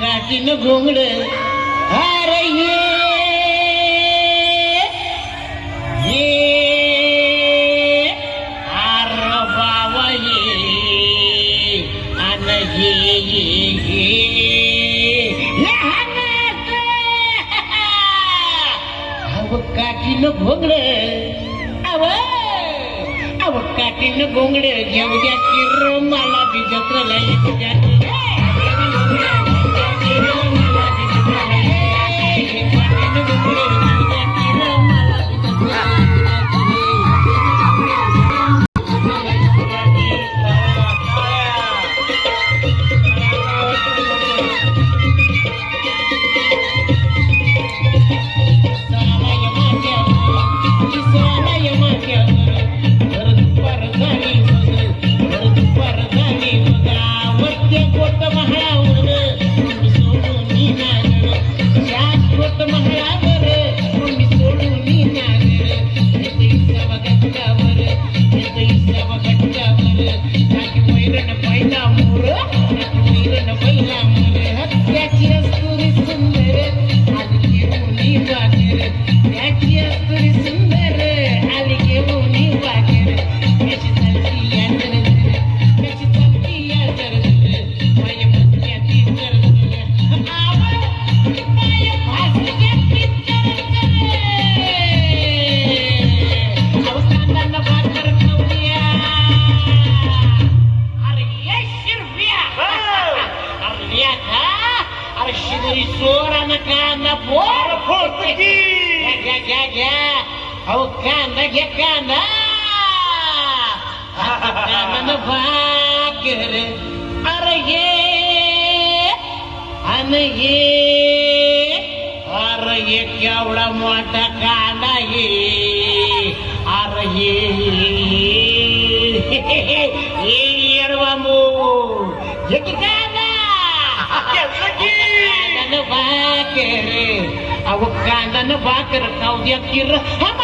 काटीन घोंगड अरे ये ये अव काटीन आव अव अव काटीन घेऊ द्या किर मला बी जत्रेला येऊ द्या பாட்டு எனக்கு வயிறு என்ன பைட்டா घ्या घ्या. अहो कांदा घ्या कांदा. कांदानं भाकर अरे ये अन ये अरे ये केवढा मोठा कांदा ये अरे ये मोर ये की कांदा? घेतलं की. कांदानं भाकर अहो कांदानं भाकर खाऊ द्या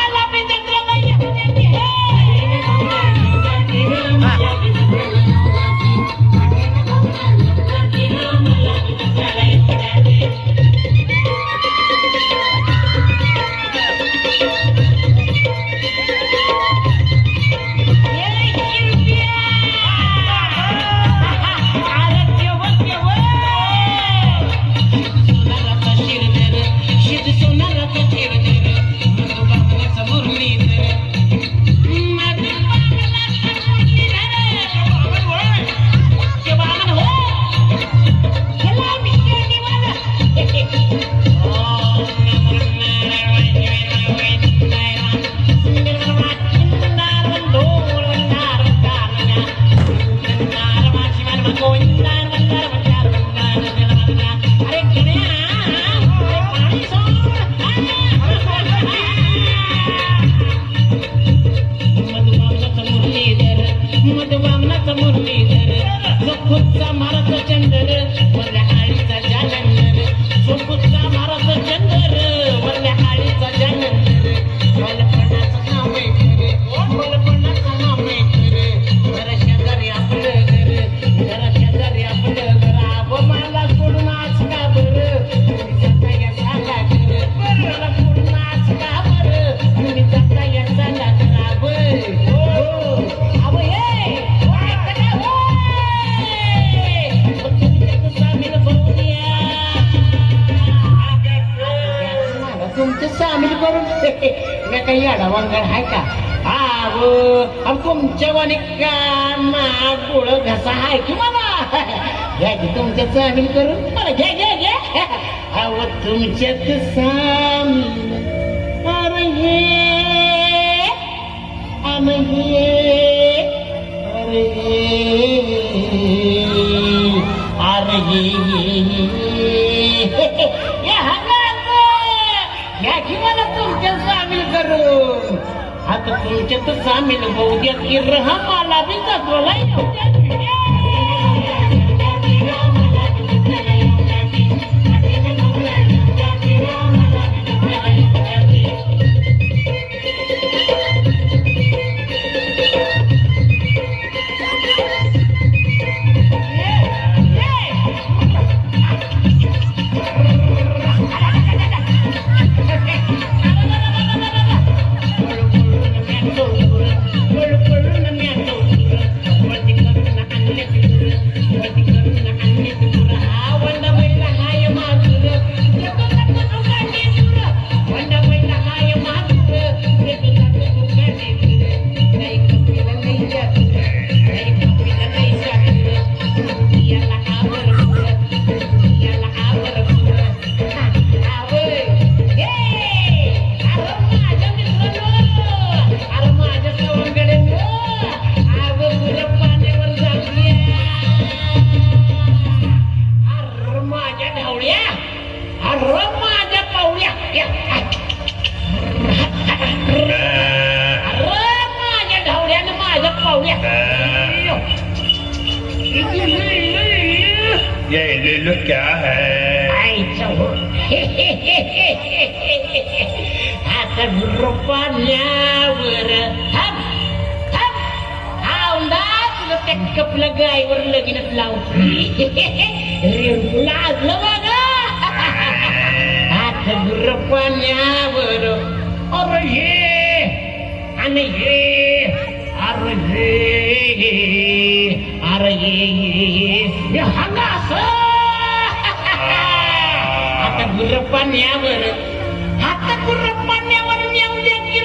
तुमचं सामील करून. मी काही अडवांगड आहे का? आव अब तुमच्या वाणी काना गोळ घसा आहे की मला? घ्या की तुमच्या सामील करून. मला घ्या घ्या घ्या. आव तुमच्यात सामील. अरे हे. अन हे. सामील आता तुमच्यातच सामील होऊ द्या की रहा मला बी जगवला ये क्या है आता तुला त्या कपल्या गायवर लगीनच लावतो लाजलं बघा आता गुर्र पाण्यावर अरे हे आणि हे अरे हे अरे हे आता गुर्र पाण्यावर आता गुर्र पाण्यावर येऊ की